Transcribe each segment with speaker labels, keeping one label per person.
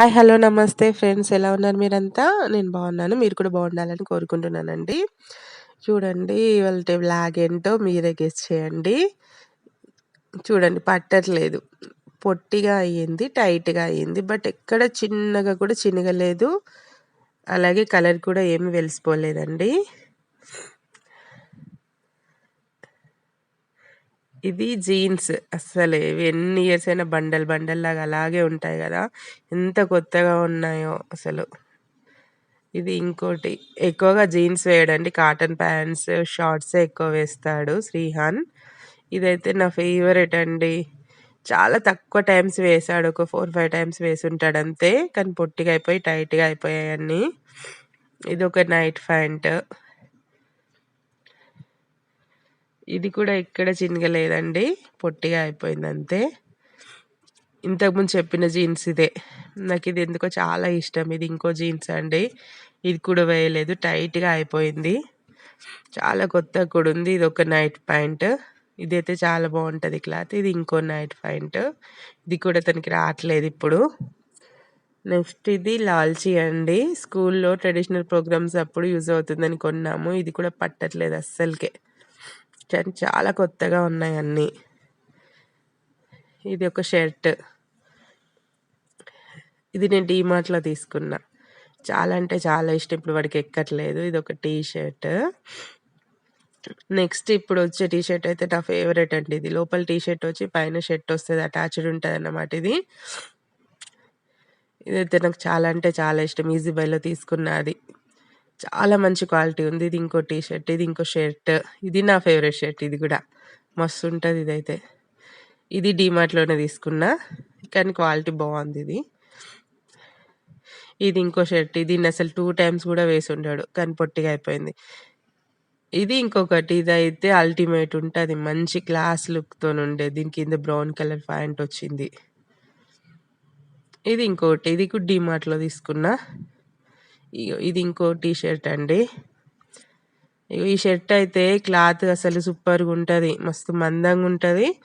Speaker 1: Hi hello నమస్తే friends. ఎలా ఉన్నారు మీరంతా? నేను బాగున్నాను. మీరు కూడా బాగుండాలని కోరుకుంటున్నానండి. చూడండి ఇవాళ బ్లాగ్ ఏంటో మీరే గెస్ చేయండి. చూడండి పట్టట్లేదు. పొట్టిగా అయ్యింది టైట్గా అయ్యింది బట్ ఎక్కడ చిన్నగా కూడా చినగలేదు. అలాగే కలర్ కూడా ఏమి వెలిసిపోలేదండి. ఇది జీన్స్ అస్సలు. ఎన్ని ఇయర్స్ అయినా బండల్ బండల్ లాగా అలాగే ఉంటాయి కదా. ఎంత కొత్తగా ఉన్నాయో అసలు. ఇది ఇంకోటి. ఎక్కువగా జీన్స్ వేయడండి. కాటన్ ప్యాంట్స్ షార్ట్స్ ఎక్కువ వేస్తాడు శ్రీహాన్. ఇదైతే నా ఫేవరెట్ అండి. చాలా తక్కువ టైమ్స్ వేసాడు. ఒక ఫోర్ ఫైవ్ టైమ్స్ వేసి ఉంటాడు అంతే. కానీ పొట్టిగా అయిపోయి టైట్గా అయిపోయాయి అన్నీ. ఇది ఒక నైట్ ప్యాంట్. ఇది కూడా ఎక్కడ చినగలేదండి. పొట్టిగా అయిపోయింది అంతే ఇంతకుముందు చెప్పిన జీన్స్ ఇదే. నాకు ఇది ఎందుకో చాలా ఇష్టం. ఇది ఇంకో జీన్స్ అండి. ఇది కూడా వేయలేదు. టైట్గా అయిపోయింది. చాలా కొత్తగా కూడా ఉంది. ఇది ఒక నైట్ ప్యాంట్. ఇదైతే చాలా బాగుంటుంది క్లాత్. ఇది ఇంకో నైట్ ప్యాంట్. ఇది కూడా తనకి రావట్లేదు ఇప్పుడు. నెక్స్ట్ ఇది లాల్చీ అండి. స్కూల్లో ట్రెడిషనల్ ప్రోగ్రామ్స్ అప్పుడు యూజ్ అవుతుందని కొన్నాము. ఇది కూడా పట్టట్లేదు అస్సలకే. చాలా కొత్తగా ఉన్నాయి అన్నీ. ఇది ఒక షర్ట్. ఇది నేను డీమార్ట్లో తీసుకున్నా. చాలా అంటే చాలా ఇష్టం. ఇప్పుడు వాడికి ఎక్కట్లేదు. ఇది ఒక టీ షర్ట్ నెక్స్ట్ ఇప్పుడు వచ్చే టీ షర్ట్ అయితే నా ఫేవరెట్ అండి ఇది. లోపల టీ షర్ట్ వచ్చి పైన షర్ట్ వస్తుంది. అటాచ్డ్ ఉంటుంది అన్నమాట ఇది. ఇదైతే నాకు చాలా అంటే చాలా ఇష్టం. ఈజీ బైలో తీసుకున్న అది. చాలా మంచి క్వాలిటీ ఉంది. ఇది ఇంకో టీ షర్ట్ ఇది ఇంకో షర్ట్. ఇది నా ఫేవరెట్ షర్ట్ ఇది కూడా. మస్తు ఉంటుంది ఇదైతే. ఇది డీమార్ట్లోనే తీసుకున్నా. కానీ క్వాలిటీ బాగుంది ఇది. ఇది ఇంకో షర్ట్. ఇది అసలు టూ టైమ్స్ కూడా వేసి ఉంటాడు కానీ పొట్టిగా అయిపోయింది. ఇది ఇంకొకటి. ఇది అయితే అల్టిమేట్ ఉంటుంది. మంచి క్లాస్ లుక్తో ఉండే. దీని కింద బ్రౌన్ కలర్ ప్యాంట్ వచ్చింది. ఇది ఇంకోటి. ఇది కూడా డీమార్ట్లో తీసుకున్నా. ఇది ఇంకో టీ షర్ట్ అండి ఈ షర్ట్ అయితే క్లాత్ అసలు సూపర్గా ఉంటుంది. మస్తు మందంగా ఉంటుంది.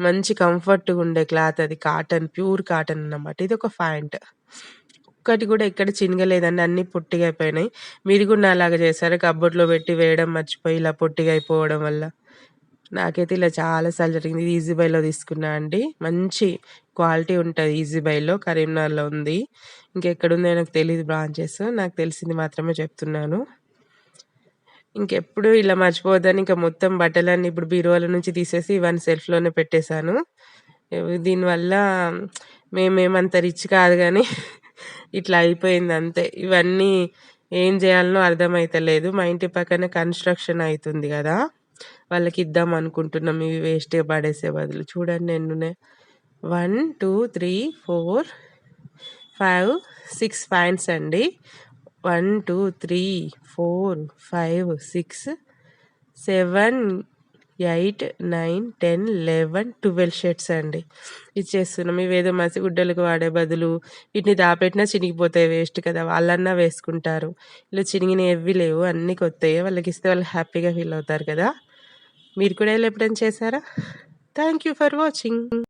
Speaker 1: మంచి కంఫర్ట్గా ఉండే క్లాత్ అది. కాటన్ ప్యూర్ కాటన్ అన్నమాట. ఇది ఒక ప్యాంట్. ఒక్కటి కూడా ఎక్కడ చినగలేదండి. అన్ని పొట్టిగా అయిపోయినాయి. మీరు కూడా అలాగా చేశారు? కబ్బోర్డ్లో పెట్టి వేయడం మర్చిపోయి ఇలా పొట్టిగా అయిపోవడం వల్ల? నాకైతే ఇలా చాలాసార్లు జరిగింది. ఇది ఈజీ బైలో తీసుకున్నా అండి. మంచి క్వాలిటీ ఉంటుంది ఈజీ బైలో కరీంనగర్లో ఉంది. ఇంకెక్కడుందో నాకు తెలియదు బ్రాంచెస్ నాకు తెలిసింది మాత్రమే చెప్తున్నాను. ఇంకెప్పుడు ఇలా మర్చిపోవద్దని ఇంకా మొత్తం బట్టలన్నీ ఇప్పుడు బీరువాల నుంచి తీసేసి ఇవన్నీ సెల్ఫ్లోనే పెట్టేశాను. దీనివల్ల మేమేమంత రిచ్ కాదు కానీ ఇట్లా అయిపోయింది అంతే. ఇవన్నీ ఏం చేయాలనో అర్థమైతలేదు. మా ఇంటి పక్కన కన్స్ట్రక్షన్ అవుతుంది కదా. వాళ్ళకి ఇద్దాం అనుకుంటున్నాం. ఇవి వేస్టే పడేసే బదులు. చూడండి ఎన్నున్నాయి. One two three four five six points అండి. One two three four five six seven eight nine ten eleven twelve shirts అండి. ఇచ్చేస్తున్నాం. ఇవేదో మసిగుడ్డలకు వాడే బదులు వీటిని దాపెట్టినా చినిగిపోతాయి. వేస్ట్ కదా. వాళ్ళన్నా వేసుకుంటారు. ఇలా చినిగిన ఎవ్వి లేవు. అన్నీ కొత్తవి వాళ్ళకి ఇస్తే వాళ్ళు హ్యాపీగా ఫీల్ అవుతారు కదా. మీరు కూడా ఇలా ఎప్పుడైనా చేశారా? Thank you for watching